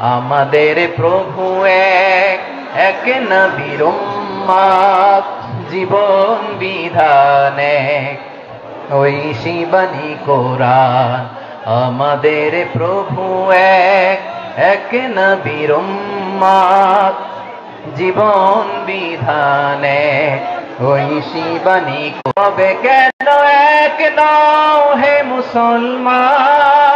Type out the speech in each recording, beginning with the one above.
আমাদের প্রভু এক এক নবীর উম্মাদ, জীবন বিধান এক। ওই শিবানী কোরআন আমাদের প্রভু এক এক নবীর উম্মাদ, জীবন বিধানে ওই শিবানী কবে কেন এক নও হে মুসলমান?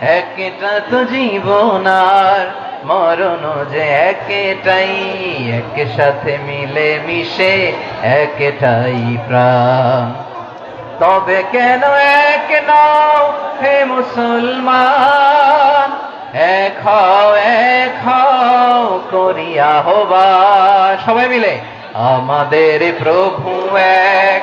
একটা তো জীবন আর মরণ যে একটাই এক সাথে মিলে মিশে একটাই প্রাণ। তবে কেন এক নও হে মুসলমান? এক হও এক হও করিয়া হবা সবাই মিলে, আমাদের প্রভু এক।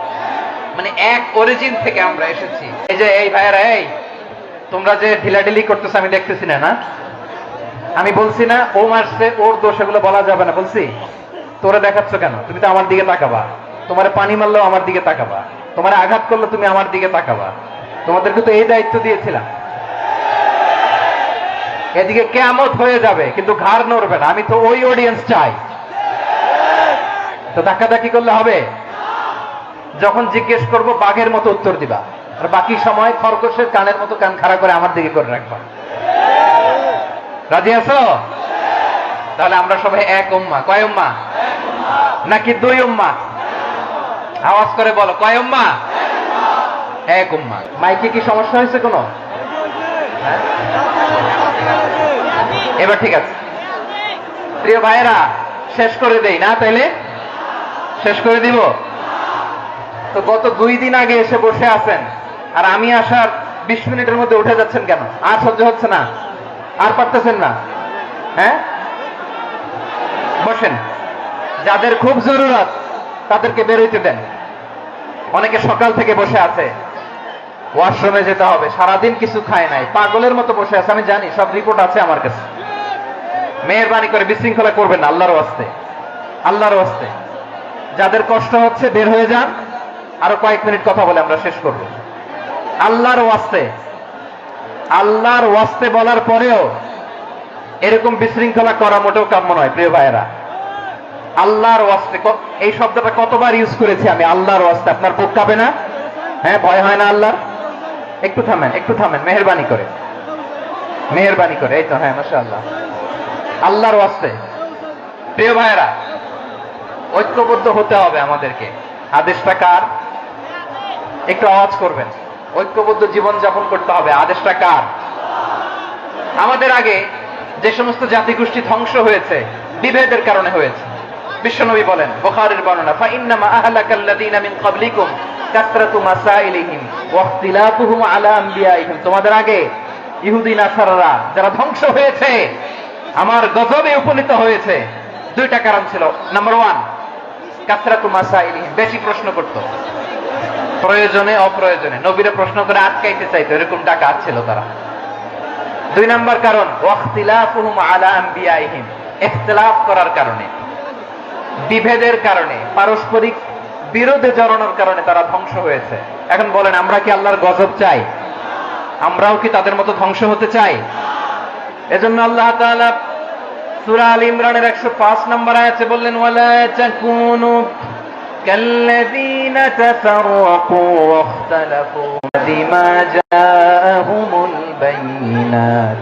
মানে এক অরিজিন থেকে আমরা এসেছি। এই যে, এই ভাইয়েরা, এই, তোমরা যে ঢিলাঢিলি করতেছো, আমি দেখতেছি না না? আমি বলছি না, ও মারছে, ওর দোষ, এগুলো বলা যাবে না, বলছি? তোরা দেখাচ্ছ কেন? তুমি তো আমার দিকে তাকাবা। তোমার পানি মারলেও আমার দিকে তাকাবা। তোমার আঘাত করলে তুমি আমার দিকে তাকাবা। তোমাদেরকে তো এই দায়িত্ব দিয়েছিলাম। এদিকে কেমত হয়ে যাবে, কিন্তু ঘাড় নড়বে না। আমি তো ওই অডিয়েন্স চাই। তো ধাক্কাধাক্কি করলে হবে? যখন জিজ্ঞেস করব, বাঘের মতো উত্তর দিবা। আর বাকি সময় খরগোশের কানের মতো কান খাড়া করে আমার দিকে করে রাখবা। রাজি আছো? তাহলে আমরা সবাই এক উম্মা। কয় উম্মা? নাকি দুই উম্মা? আওয়াজ করে বলো, কয় উম্মা? এক উম্মা। মাইকে কি সমস্যা হয়েছে কোনো? হ্যাঁ? এবার ঠিক আছে। প্রিয় ভাইয়েরা, শেষ করে দেই না তাইলে? শেষ করে দিব? তো গত দুই দিন আগে এসে বসে আছেন। আর আমি আসার বিশ মিনিটের মধ্যে উঠে যাচ্ছেন কেন? আর সহ্য হচ্ছে না। আর পারতেছেন না। হ্যাঁ? বসেন। যাদের খুব জরুরত, তাদেরকে বেরোইতে দেন। অনেকে সকাল থেকে বসে আছে। ওয়াশরুমে যেতে হবে। সারাদিন কিছু খায় নাই। পাগলের মতো বসে আছে। আমি জানি, সব রিপোর্ট আছে আমার কাছে। মেহরবানি করে বিশৃঙ্খলা করবেন আল্লাহর আল্লাহর যাদের কষ্ট হচ্ছে, বের হয়ে যান। আরও কয়েক মিনিট কথা বলে আমরা শেষ করব। আল্লাহর ওয়াস্তে। আল্লাহর ওয়াস্তে বলার পরেও এরকম বিশৃঙ্খলা করা মোটেও কাম্য নয়, প্রিয় ভাইয়েরা। আল্লাহর ওয়াস্তে এই শব্দটা কতবার ইউজ করেছি আমি, আল্লাহর ওয়াস্তে। আপনার বুক কাঁপে না? হ্যাঁ ভয় হয় না আল্লাহর? একটু থামেন একটু থামেন, মেহরবানি করে। মেহরবানি করে, এই তো হ্যাঁ মাসা আল্লাহ আল্লাহর ওয়াস্তে। প্রিয় ভাইয়েরা, ঐক্যবদ্ধ হতে হবে আমাদেরকে। আদেশটা কার? একটু আওয়াজ করবেন। ঐক্যবদ্ধ জীবন যাপন করতে হবে। আদেশটা কার? আমাদের আগে যে সমস্ত জাতিগোষ্ঠী ধ্বংস হয়েছে, বিভেদের কারণে হয়েছে। বিশ্বনবী বলেন, বুখারীর বর্ণনা ফা ইন্নামা মিন ক্বাবলিকুম কাসরাতু মাসাইলিহিম ওয়া ইখতিলাফুহুম আলা আম্বিয়াইহিম। তোমাদের আগে ইহুদি, নাসারারা যারা ধ্বংস হয়েছে, আমার গজবে উপনীত হয়েছে, দুইটা কারণ ছিল। নাম্বার ওয়ান, কাসরাতু মাসাইলিহিম, বেশি প্রশ্ন করত। প্রয়োজনে, অপ্রয়োজনে। নবীরে প্রশ্ন করে আটকাইতে চাইতো, এরকম টাকা ছিল তারা। দুই নাম্বার কারণ, ওয়াখতিলাফুহুম আলা করার কারণে, বিভেদের কারণে, পারস্পরিক বিরোধে জড়ানোর কারণে তারা ধ্বংস হয়েছে। এখন বলেন, আমরা কি আল্লাহর গজব চাই? আমরাও কি তাদের মতো ধ্বংস হতে চাই? এজন্য আল্লাহ সূরা আল ইমরানের 105 নম্বর আয়াতে বললেন كالذين تفرقوا واختلفوا بما جاءهم البينات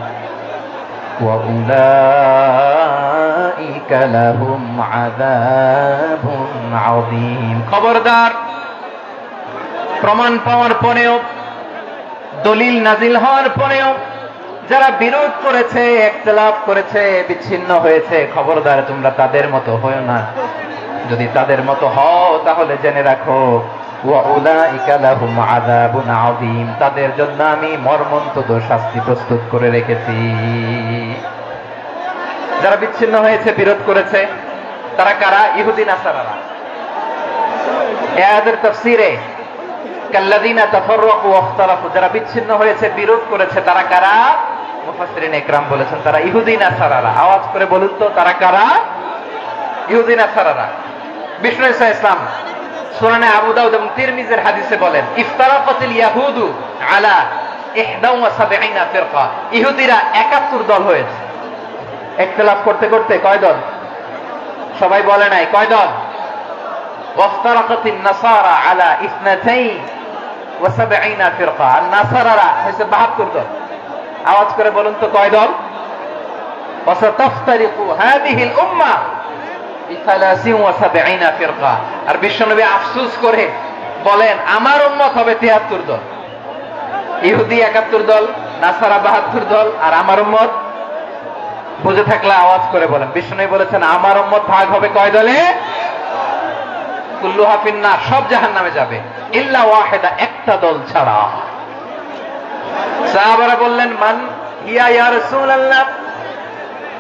وأولئك لهم عذاب عظيم খবরদার প্রমাণ পাওয়ার পরেও দলিল নাজিল হওয়ার পরেও যারা বিরোধ করেছে একতলাপ করেছে বিচ্ছিন্ন হয়েছে খবরদার তোমরা তাদের মতো হও না যদি তাদের মতো হও, তাহলে জেনে রাখো তাদের জন্য আমি মর্মন্তুদ শাস্তি প্রস্তুত করে রেখেছি। যারা বিচ্ছিন্ন হয়েছে, বিরোধ করেছে, তারা কারা? ইহুদি নাসারারা। এ আয়াতের তাফসীরে, কাল্লাযীনা তাফাররাকু ওয়াখতালাফু যারা বিচ্ছিন্ন হয়েছে, বিরোধ করেছে, তারা কারা? মুফাসসিরিন ইকরাম বলেছেন, তারা ইহুদি নাসারারা। আওয়াজ করে বলুন তো, তারা কারা? ইহুদি নাসারারা। বিষ্ণু ইসা ইসলাম সুনানে আবু দাউদ এবং তিরমিজের হাদিসে বলেন ইফতারাকাতিল ইয়াহুদু আলা ইহদা ওয়া সাবঈনা ফিরকা। ইহুদিরা 71 দল হয়েছে। ইখতিলাফ করতে করতে কয় দল? সবাই বলে নাই, কয় দল? ওয়াফতারাকাতিন নাসারা আলা ইসনাতাইন ওয়া সাবঈনা ফিরকা। আর নাসারারা হয়েছে 72 দল। আওয়াজ করে বলুন তো কয় দল? ওয়াসাতাফতারিকু হাদিহিল উম্মাহ আর বিশ্বনবী আফসুস করে বলেন, আমার উম্মত হবে তিয়াত্তর দল। ইহুদি একাত্তর দল, নাসারা বাহাত্তর দল, আর আমার উম্মত বুঝে থাকলে আওয়াজ করে বলেন। বিষ্ণু বলেছেন, আমার উম্মত ভাগ হবে কয় দলে? সব জাহান নামে যাবে। ইল্লা ওয়াহেদা একটা দল ছাড়া। বললেন, মান ইয়া রাসূলুল্লাহ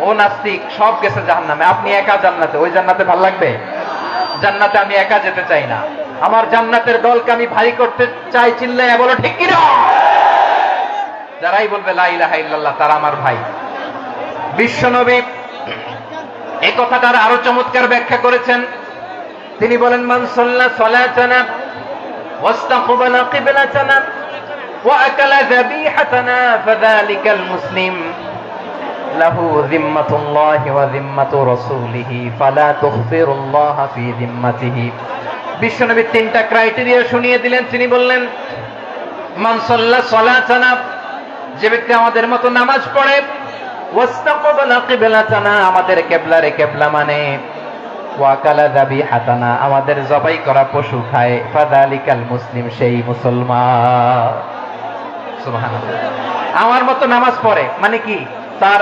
ও নাস্তিক, সব গেছে জাহান্নামে। আপনি একা জান্নাতে, ওই জান্নাতে ভালো লাগবে? জান্নাতে আমি একা যেতে চাই না। আমার জান্নাতের দলকে আমি ভারী করতে চাই চিল্লাই বলো, ঠিক কিনা? যারাই বলবে লাইলাহা ইল্লাল্লাহ তারা আমার ভাই। বিশ্বনবী এই কথাটার আরও চমৎকার ব্যাখ্যা করেছেন। তিনি বলেন, মান সাল্লা সালাতানা ওয়াস্তাকবালা কিবলাতানা ওয়া আকালা মুসলিম। له ذمة الله وذمة رسوله فلا تخفر الله في ذمته বিশ্বনবী তিনটা ক্রাইটেরিয়া শুনিয়ে দিলেন তিনি বললেন মান সাল্লা সালাতানা যে ব্যক্তি আমাদের মতো নামাজ পড়ে ওয়াস্তাকবালা কিবলাতানা আমাদের কেবলারে কেবলা মানে ওয়াকালা দাবি হাতানা আমাদের জবাই করা পশু খায় ফাদালিকাল মুসলিম সেই মুসলমান সুবহানাল্লাহ। আমার মতো নামাজ পড়ে মানে কি তার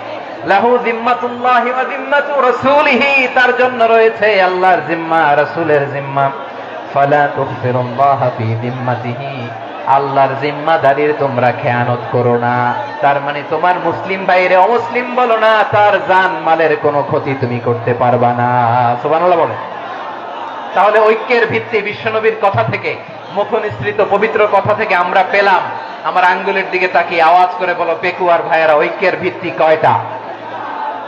তার জন্য রয়েছে আল্লাহর জিম্মা, রাসূলের জিম্মা। ফালা তুগফিরুল্লাহ ফি আল্লাহর জিম্মাদারির তোমরা খেয়ানত করো না। তার মানে তোমার মুসলিম বাইরে অমুসলিম বলো না, তার জান মালের কোনো ক্ষতি তুমি করতে পারবা না। সুবহানাল্লাহ বলে। তাহলে ঐক্যের ভিত্তি বিশ্বনবীর কথা থেকে, মুখনিসৃত পবিত্র কথা থেকে আমরা পেলাম। আমার আঙ্গুলের দিকে তাকিয়ে আওয়াজ করে বলো, পেকুয়ার ভাইয়েরা, ঐক্যের ভিত্তি কয়টা?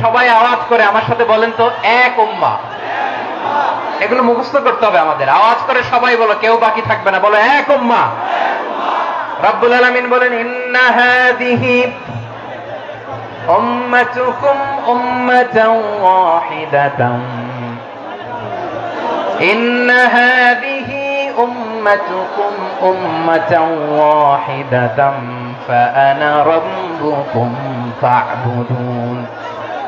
সবাই আওয়াজ করে আমার সাথে বলেন তো, এক উম্মা। এগুলো মুখস্থ করতে হবে আমাদের। আওয়াজ করে সবাই বলো, কেউ বাকি থাকবে না। বলো, এক উম্মা। রব্বুল আলামিন বলেন, ইন্না হাদিহি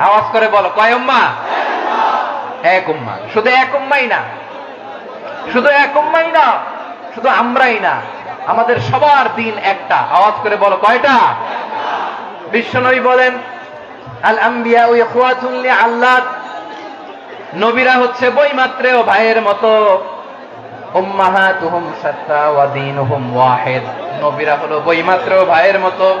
আওয়াজ করে বলো, কয় উম্মা? এক উম্মা। শুধু এক উম্মাই না। শুধু এক উম্মাই না, শুধু আমরাই না। আমাদের সবার দিন একটা। আওয়াজ করে বলো, কয়টা? বিশ্বনবী বলেন, আল আম্বিয়া ওই ইখওয়াতুল আল্লাহ নবীরা হচ্ছে বইমাত্রেও ভাইয়ের মতো। উম্মাহাতুহুম শাত্তা ওয়া দীনুহুম ওয়াহিদ। নবীরা হলো বইমাত্রেও ভাইয়ের মতো।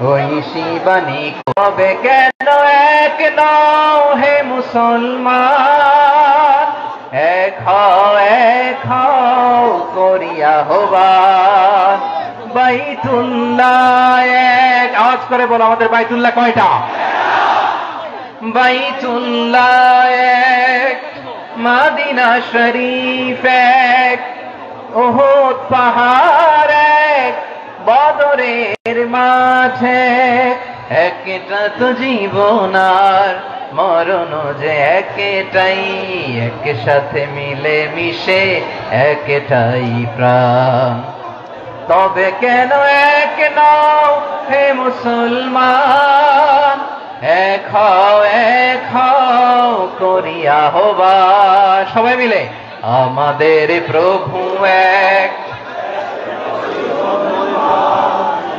ওই শিবানী, কবে কেন এক নও হে মুসলমান? এক এক করিয়া হবান বাইতুল্লাহ এক। আওয়াজ করে বলো আমাদের বাইতুল্লাহ কয়টা? বাইতুল্লাহ এক। মাদিনা শরীফ এক। ওহদ পাহাড় এক। বদরের মাঝে, একটা তো জীবন আর মরণ যে একটাই এক সাথে মিলে মিশে একটাই প্রাণ। তবে কেন এক নও হে মুসলমান? এক হও এক হও করিয়া হবা সবাই মিলে, আমাদের প্রভু এক।